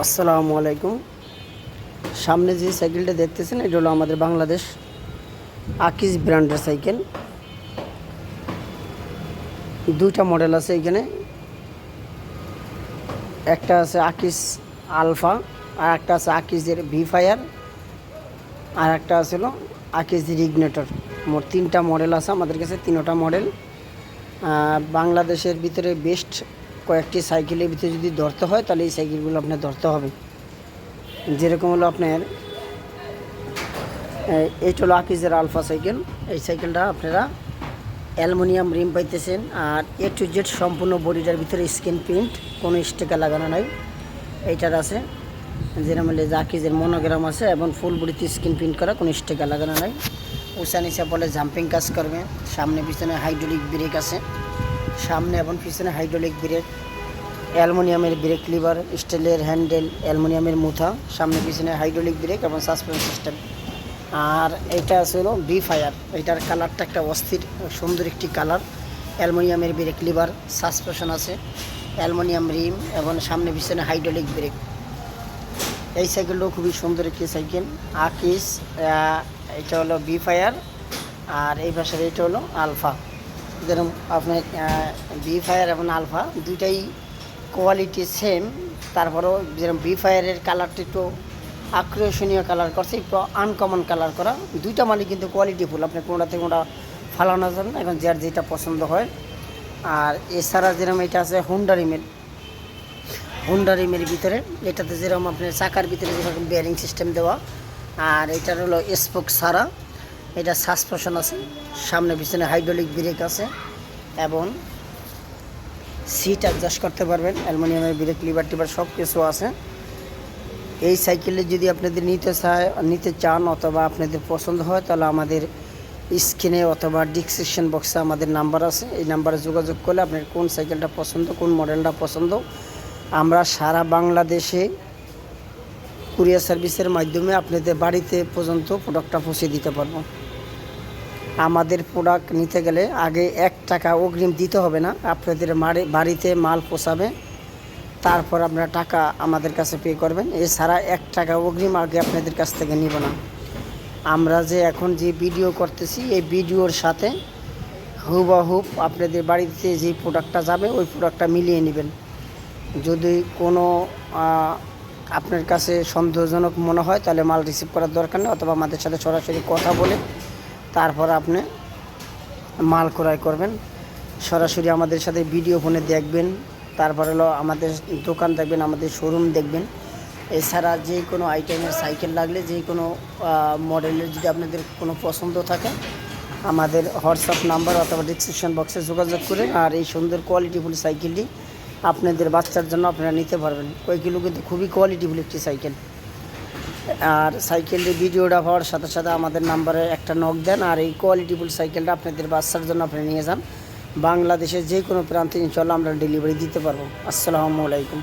আসসালামু আলাইকুম। সামনে যে সাইকেলটা দেখতেছেন, এটা হলো আমাদের বাংলাদেশ আকিজ ব্র্যান্ডের সাইকেল। দুইটা মডেল আছে এখানে। একটা আছে আকিজ আলফা, আর একটা আছে আকিজের ভি ফায়ার আর একটা আছে হলো আকিজের ইগনেটর মোট তিনটা মডেল আছে আমাদের কাছে, তিনোটা মডেল। বাংলাদেশের ভিতরে বেস্ট কয়েকটি সাইকেলের ভিতরে যদি ধরতে হয়, তাহলে এই সাইকেলগুলো আপনার ধরতে হবে। যেরকম হলো আপনার এই- এইটা হলো আকিজের আলফা সাইকেল। এই সাইকেলটা আপনারা অ্যালুমিনিয়াম রিম পাইতেছেন আর এ টু জেড সম্পূর্ণ বডিটার ভিতরে স্ক্রিন প্রিন্ট, কোনো স্টিকার লাগানো নাই। এইটার আছে, যেরকম হলে যে আকিজের মনোগ্রাম আছে এবং ফুল বডিতে স্ক্রিন প্রিন্ট করা, কোনো স্টিকার লাগানো নাই। উষা নিচা বলে জাম্পিং কাজ করবে, সামনে পিছনে হাইড্রোলিক ব্রেক আছে। সামনে এবং পিছনে হাইড্রোলিক ব্রেক, অ্যালুমিনিয়ামের ব্রেক, লিভার স্টিলের হ্যান্ডেল, অ্যালুমিনিয়ামের মুথা, সামনে পিছনে হাইড্রোলিক ব্রেক এবং সাসপেন্স সিস্টেম। আর এটা আছে হলো বি ফায়ার। এটার কালারটা একটা অস্থির, সুন্দর একটি কালার। অ্যালুমিনিয়ামের ব্রেক, লিভার সাসপেনশন আছে। অ্যালুমিনিয়াম রিম এবং সামনে পিছনে হাইড্রোলিক ব্রেক। এই সাইকেলটাও খুবই সুন্দর একটি সাইকেল। আকিস এটা হলো বি ফায়ার। আর এই পাশের এটা হলো আলফা। যেরকম আপনার বি ফায়ার এবং আলফা দুইটাই কোয়ালিটি সেম তারপরেও যেরকম বি ফায়ারের কালারটা একটু আকর্ষণীয় কালার করছে, একটু আনকমন কালার করা, দুইটা মালিক কিন্তু কোয়ালিটি ফুল আপনি কোনোটা থেকে কোনোটা ফালানো যাবে না এখন যার যেটা পছন্দ হয়। আর এছাড়া যেরকম এটা আছে হুন্ডা রিমের হুন্ডা রিমের ভিতরে, এটাতে যেরকম আপনার চাকার ভিতরে যেরকম বেয়ারিং সিস্টেম দেওয়া, আর এটার হলো স্পোক সারা এটা সাসপেনশন আছে, সামনে, পিছনে হাইড্রোলিক ব্রেক আছে এবং সিট অ্যাডজাস্ট করতে পারবেন, অ্যালুমিনিয়ামের ব্রেক লিভার টিভার সব কিছু আছে। এই সাইকেলে যদি আপনাদের নিতে চায়, নিতে চান অথবা আপনাদের পছন্দ হয়, তাহলে আমাদের স্ক্রিনে অথবা ডিসক্রিপশন বক্সে আমাদের নাম্বার আছে। এই নাম্বারে যোগাযোগ করলে আপনার কোন সাইকেলটা পছন্দ, কোন মডেলটা পছন্দ। আমরা সারা বাংলাদেশে কুরিয়ার সার্ভিসের মাধ্যমে আপনাদের বাড়িতে পর্যন্ত প্রোডাক্টটা পৌঁছে দিতে পারব। আমাদের প্রোডাক্ট নিতে গেলে আগে এক টাকা অগ্রিম দিতে হবে না। আপনাদের বাড়িতে মাল পোষাবে, তারপর আপনারা টাকা আমাদের কাছে পে করবেন। এছাড়া এক টাকা অগ্রিম আগে আপনাদের কাছ থেকে নিব না। আমরা যে এখন যে ভিডিও করতেছি, এই ভিডিওর সাথে হুবাহুব আপনাদের বাড়িতে যে প্রোডাক্টটা যাবে, ওই প্রোডাক্টটা মিলিয়ে নেবেন। যদি কোনো আপনার কাছে সন্দেহজনক মনে হয়, তাহলে মাল রিসিভ করার দরকার নেই, অথবা আমাদের সাথে সরাসরি কথা বলে তারপর আপনি মাল ক্রয় করবেন। সরাসরি আমাদের সাথে ভিডিও ফোনে দেখবেন। তারপর হলো আমাদের দোকান দেখবেন, আমাদের শোরুম দেখবেন। এছাড়া যে কোনো আইটেমের সাইকেল লাগলে যে কোনো মডেলের যদি আপনাদের কোনো পছন্দ থাকে, আমাদের হোয়াটসঅ্যাপ নাম্বার অথবা ডিসক্রিপশন বক্সে যোগাযোগ করে আর এই সুন্দর কোয়ালিটিফুল সাইকেলটি আপনাদের বাচ্চার জন্য আপনারা নিতে পারবেন। কয়েকগুলো কিন্তু খুবই কোয়ালিটিফুল একটি সাইকেল আর সাইকেলের ভিডিওটা হওয়ার সাথে সাথে আমাদের নাম্বারে একটা নক দেন আর এই কোয়ালিটিফুল সাইকেলটা আপনাদের বাচ্চার জন্য আপনি নিয়ে যান। বাংলাদেশের যে কোনো প্রান্তে ইনশাল্লাহ আমরা ডেলিভারি দিতে পারব। আসসালামু আলাইকুম।